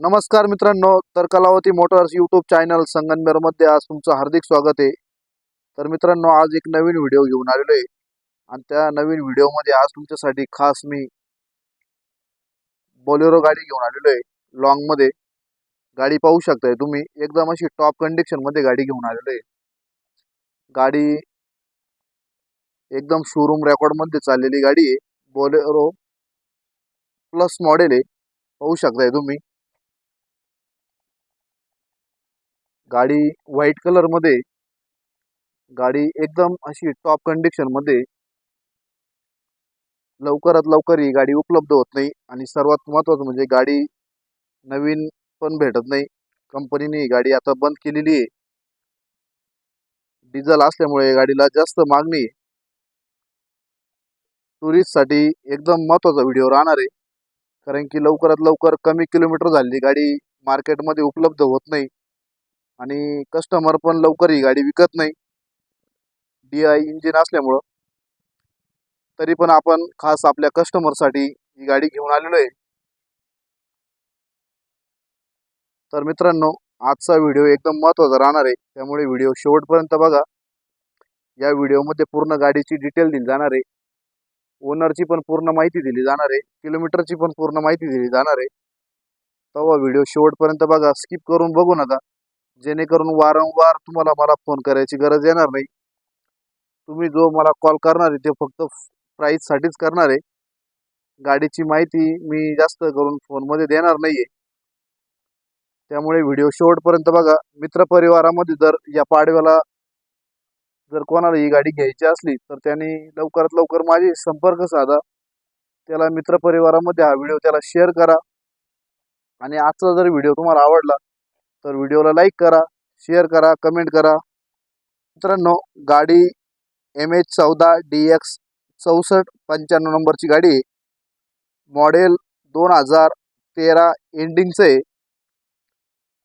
नमस्कार मित्रांनो तर कलावती मोटर्स यूट्यूब चॅनल संगमनेरमध्ये आज तुमचं हार्दिक स्वागत आहे. तर मित्रांनो आज एक नवीन व्हिडिओ घेऊन आलेलो आहे. आणि त्या नवीन व्हिडिओमध्ये आज तुमच्यासाठी खास मी बोलेरो गाडी घेऊन आलेलो आहे लॉंगमध्ये गाडी पाहू शकताय तुम्ही. एकदम अशी टॉप कंडिशनमध्ये गाडी घेऊन आलेलो आहे. गाडी एकदम शोरूम रेकॉर्डमध्ये चाललेली गाडी आहे. बोलेरो प्लस मॉडेल आहे. पाहू शकताय तुम्ही. गाडी व्हाईट कलरमध्ये गाडी एकदम अशी टॉप कंडिशनमध्ये लवकरात लवकर ही गाडी उपलब्ध होत नाही आणि सर्वात महत्वाचं म्हणजे गाडी नवीन पण भेटत नाही. कंपनीने ही गाडी आता बंद केलेली आहे. डिझेल असल्यामुळे गाडीला जास्त मागणी आहे. टुरिस्टसाठी एकदम महत्त्वाचा व्हिडिओ राहणार आहे. कारण की लवकरात लवकर कमी किलोमीटर झालेली गाडी मार्केटमध्ये उपलब्ध होत नाही. आणि कस्टमर पण लवकर ही गाडी विकत नाही. डी आय इंजिन असल्यामुळं. तरी पण आपण खास आपल्या कस्टमरसाठी ही गाडी घेऊन आलेलो आहे. तर मित्रांनो आजचा व्हिडिओ एकदम महत्त्वाचा राहणार आहे. त्यामुळे व्हिडिओ शेवटपर्यंत बघा. या व्हिडिओमध्ये पूर्ण गाडीची डिटेल दिली जाणार आहे. ओनरची पण पूर्ण माहिती दिली जाणार आहे. किलोमीटरची पण पूर्ण माहिती दिली जाणार आहे. तेव्हा व्हिडिओ शेवटपर्यंत बघा. स्किप करून बघू नका. जेणेकरून वारंवार तुम्हाला मला फोन करायची गरज येणार नाही. तुम्ही जो मला कॉल करणार आहे ते फक्त प्राईजसाठीच करणार आहे. गाडीची माहिती मी जास्त करून फोनमध्ये देणार नाही आहे त्यामुळे व्हिडिओ शेवटपर्यंत बघा. मित्रपरिवारामध्ये जर या पाडव्याला जर कोणाला ही गाडी घ्यायची असली तर त्यांनी लवकरात लवकर माझे संपर्क साधा. त्याला मित्रपरिवारामध्ये हा व्हिडिओ त्याला शेअर करा. आणि आजचा जर व्हिडिओ तुम्हाला आवडला तर व्हिडिओला लाईक करा शेअर करा कमेंट करा. मित्रांनो गाडी एम एच चौदा डी एक्स चौसष्ट पंच्याण्णव नंबरची गाडी मॉडेल दोन हजार तेरा एंडिंगचं आहे.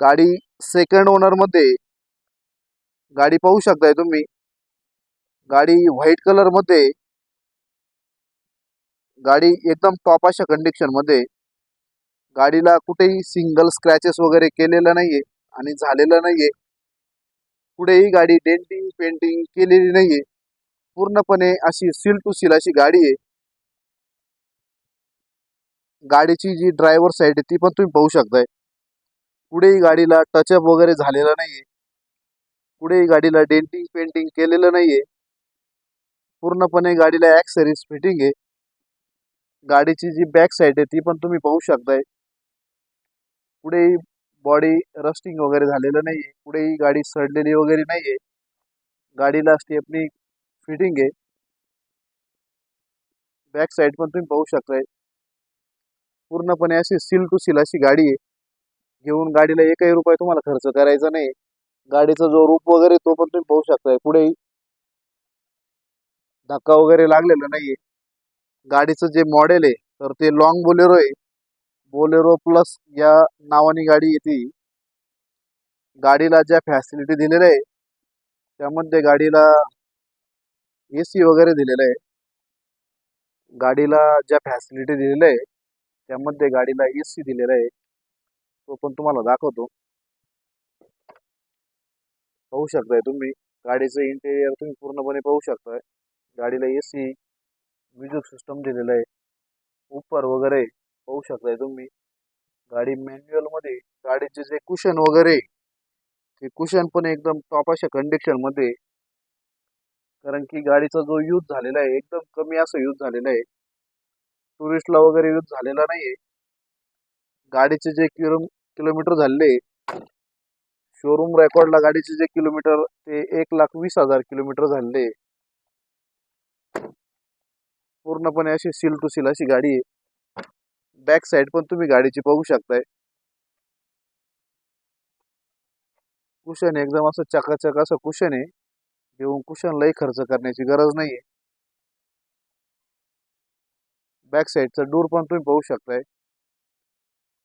गाडी सेकंड ओनरमध्ये गाडी पाहू शकताय तुम्ही. गाडी व्हाईट कलरमध्ये गाडी एकदम टॉप अशा कंडिशनमध्ये गाडीला कुठेही सिंगल स्क्रॅचेस वगैरे केलेलं नाहीये आणि झालेलं नाहीये. कुठेही गाडी डेंटिंग पेंटिंग केलेली नाहीये. पूर्णपणे अशी सील टू सील अशी गाडी आहे. गाडीची जी ड्रायव्हर साईड आहे ती पण तुम्ही पाहू शकताय. कुठेही गाडीला टचअप वगैरे झालेला नाहीये. पुढेही गाडीला डेंटिंग पेंटिंग केलेलं नाहीये. पूर्णपणे गाडीला ॲक्सरीज फिटिंग आहे. गाडीची जी बॅक साईड आहे ती पण तुम्ही पाहू शकताय. कुठेही बॉडी रस्टिंग वगैरे झालेलं नाही आहे कुठेही गाडी सडलेली वगैरे नाही आहे गाडीला स्टेपनी फिटिंग आहे. बॅक साईड पण तुम्ही पाहू शकताय. पूर्णपणे अशी सील टू सील अशी गाडी आहे. घेऊन गाडीला एकही रुपये तुम्हाला खर्च करायचा नाही गाडीचा जो रूप वगैरे तो पण तुम्ही पाहू शकताय. पुढेही धक्का वगैरे लागलेला नाहीये. गाडीचं जे मॉडेल आहे तर ते लॉंग बोलेरो आहे. बोलेरो प्लस या नावानी गाडी येते. गाडीला ज्या फॅसिलिटी दिलेल्या आहे त्यामध्ये गाडीला ए सी वगैरे दिलेलं आहे. गाडीला ज्या फॅसिलिटी दिलेल्या आहे त्यामध्ये गाडीला ए सी दिलेला आहे. तो पण तुम्हाला दाखवतो. पाहू शकताय तुम्ही. गाडीचं इंटेरियर तुम्ही पूर्णपणे पाहू शकताय. गाडीला ए सी म्युझिक सिस्टम दिलेलं आहे. उपर वगैरे. पाहू शकताय तुम्ही. गाडी मॅन्युअलमध्ये गाडीचे जे कुशन वगैरे ते कुशन पण एकदम टॉप अशा कंडिशनमध्ये कारण की गाडीचा जो यूज झालेला आहे एकदम कमी असं यूज झालेला आहे. टुरिस्टला वगैरे यूज झालेला नाहीये. गाडीचे जे किलो किलोमीटर झालेले शोरूम रेकॉर्डला गाडीचे जे किलोमीटर ते एक लाख वीस हजार किलोमीटर झालेले पूर्णपणे अशी सील टू सील अशी गाडी आहे. बॅक साईड पण तुम्ही गाडीची पाहू शकताय. कुशन एकदम असं चकाचक असं कुशन आहे. घेऊन कुशनलाही खर्च करण्याची गरज नाहीये. बॅक साईडचा डोर पण तुम्ही पाहू शकताय.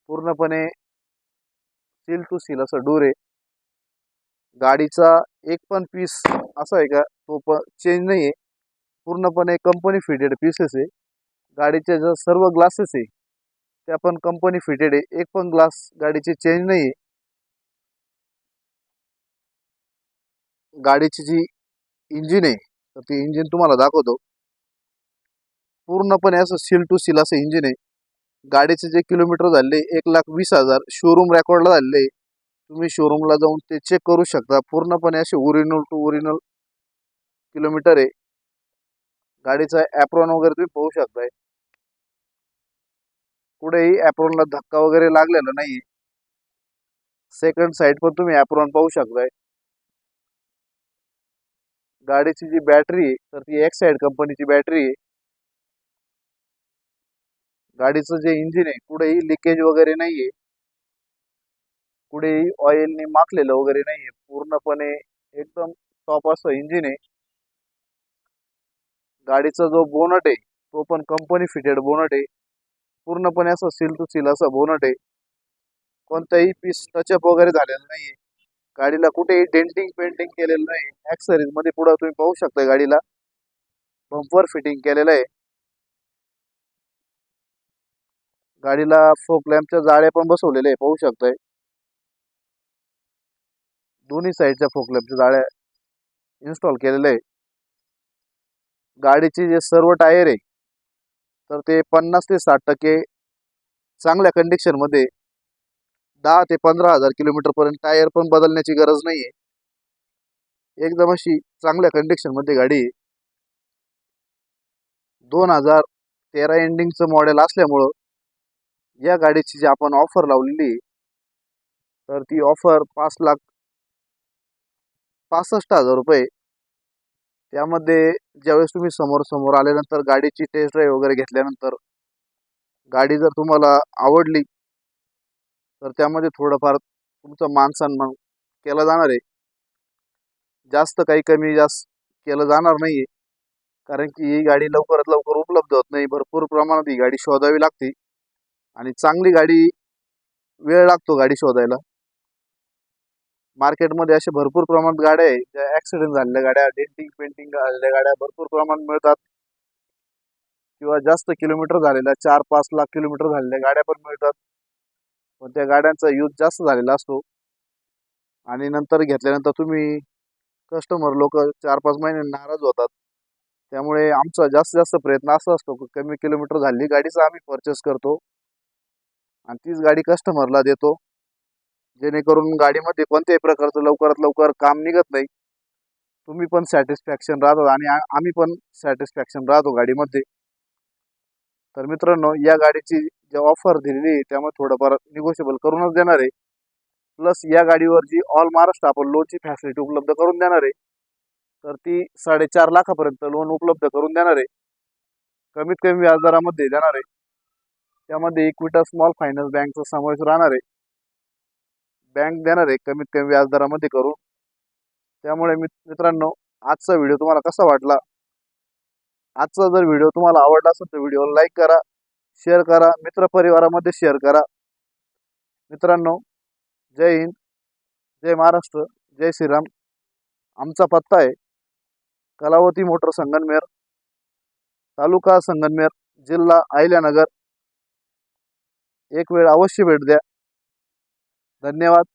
पूर्णपणे सील टू सील असं डोर आहे. गाडीचा एक पण पीस असा आहे का तो पण चेंज नाही आहे पूर्णपणे कंपनी फिटेड पीसेस आहे. गाडीचे जर सर्व ग्लासेस आहे त्या पण कंपनी फिटेड आहे. एक पण ग्लास गाडीचे चेंज नाही आहे गाडीची जी इंजिन आहे तर ती इंजिन तुम्हाला दाखवतो. पूर्णपणे असं सील टू सील असं इंजिन आहे. गाडीचे जे किलोमीटर झाले एक लाख वीस हजार शोरूम रेकॉर्डला झालेले तुम्ही शोरूमला जाऊन ते चेक करू शकता. पूर्णपणे असे ओरिजिनल टू ओरिजिनल किलोमीटर आहे. गाडीचा ॲप्रॉन वगैरे तुम्ही पाहू शकताय. कुठेही ॲप्रॉनला धक्का वगैरे लागलेला नाही सेकंड साईड पण तुम्ही ॲप्रॉन पाहू शकताय. गाडीची जी बॅटरी आहे तर ती एक्साईड कंपनीची बॅटरी आहे. गाडीचं जे इंजिन आहे कुठेही लिकेज वगैरे नाहीये. कुठेही ऑइलने माखलेलं वगैरे नाहीये. पूर्णपणे एकदम टॉप असं इंजिन आहे. गाडीचा जो बोनट आहे तो पण कंपनी फिटेड बोनट आहे. पूर्णपणे असं सील टू सील असं बोनट आहे. कोणताही पीस टचअप वगैरे झालेलं नाहीये. गाडीला कुठेही डेंटिंग पेंटिंग केलेलं नाही ऍक्सरीजमध्ये पुढे तुम्ही पाहू शकता गाडीला. बंपर फिटिंग केलेलं आहे. गाडीला फोक लॅम्पच्या जाळ्या पण बसवलेल्या आहे पाहू शकताय. दोन्ही साईडच्या फोक लॅम्पच्या जाळ्या इन्स्टॉल केलेल्या आहे. गाडीचे जे सर्व टायर आहे तर ते पन्नास ते साठ टक्के चांगल्या कंडिशनमध्ये दहा ते पंधरा हजार किलोमीटरपर्यंत टायर पण बदलण्याची गरज नाही आहे एकदम अशी चांगल्या कंडिशनमध्ये गाडी आहे. दोन हजार तेरा एंडिंगचं मॉडेल असल्यामुळं या गाडीची जी आपण ऑफर लावलेली तर ती ऑफर पाच लाख पासष्ट हजार रुपये त्यामध्ये ज्यावेळेस तुम्ही समोर समोर आल्यानंतर गाडीची टेस्ट ड्राईव्ह वगैरे घेतल्यानंतर गाडी जर तुम्हाला आवडली तर त्यामध्ये थोडंफार तुमचं मानसन्मान केला जाणार आहे. जास्त काही कमी जास्त केलं जाणार नाही आहे कारण की ही गाडी लवकरात लवकर उपलब्ध होत नाही. भरपूर प्रमाणात ही गाडी शोधावी लागते. आणि चांगली गाडी वेळ लागतो गाडी शोधायला. मार्केटमध्ये असे भरपूर प्रमाणात गाड्या आहे ज्या ॲक्सिडेंट झालेल्या गाड्या डेंटिंग पेंटिंग झालेल्या गाड्या भरपूर प्रमाणात मिळतात. किंवा जास्त किलोमीटर झालेल्या चार पाच लाख किलोमीटर झालेल्या गाड्या पण मिळतात. पण त्या गाड्यांचा यूज जास्त झालेला असतो. आणि नंतर घेतल्यानंतर तुम्ही कस्टमर लोक चार पाच महिने नाराज होतात. त्यामुळे आमचा जास्तीत जास्त प्रयत्न असा असतो की कमी किलोमीटर झाली गाडीचा आम्ही परचेस करतो. आणि तीच गाडी कस्टमरला देतो. जेणेकरून गाडीमध्ये कोणत्याही प्रकारचं लवकरात लवकर काम निघत नाही. तुम्ही पण सॅटिस्फॅक्शन राहतो आणि आम्ही पण सॅटिस्फॅक्शन राहतो गाडीमध्ये. तर मित्रांनो या गाडीची जी ऑफर दिलेली आहे त्यामुळे थोडंफार निगोशिएबल करूनच देणार आहे. प्लस या गाडीवर जी ऑल महाराष्ट्र आपण लोनची फॅसिलिटी उपलब्ध करून देणार आहे तर ती साडेचार लाखापर्यंत लोन उपलब्ध करून देणार आहे. कमीत कमी व्याजदरामध्ये देणार आहे. त्यामध्ये इक्विटा स्मॉल फायनान्स बँकचा समावेश राहणार आहे. बँक देणार आहे कमीत कमी व्याजदरामध्ये करून त्यामुळे मी मित्रांनो आजचा व्हिडिओ तुम्हाला कसा वाटला? आजचा जर व्हिडिओ तुम्हाला आवडला असेल तर व्हिडिओला लाईक करा शेअर करा मित्रपरिवारामध्ये शेअर करा. मित्रांनो जय हिंद जय महाराष्ट्र जय श्रीराम. आमचा पत्ता आहे कलावती मोटर संगनमेर तालुका संगनमेर जिल्हा अहिल्यानगर. एक वेळ अवश्य भेट द्या. धन्यवाद.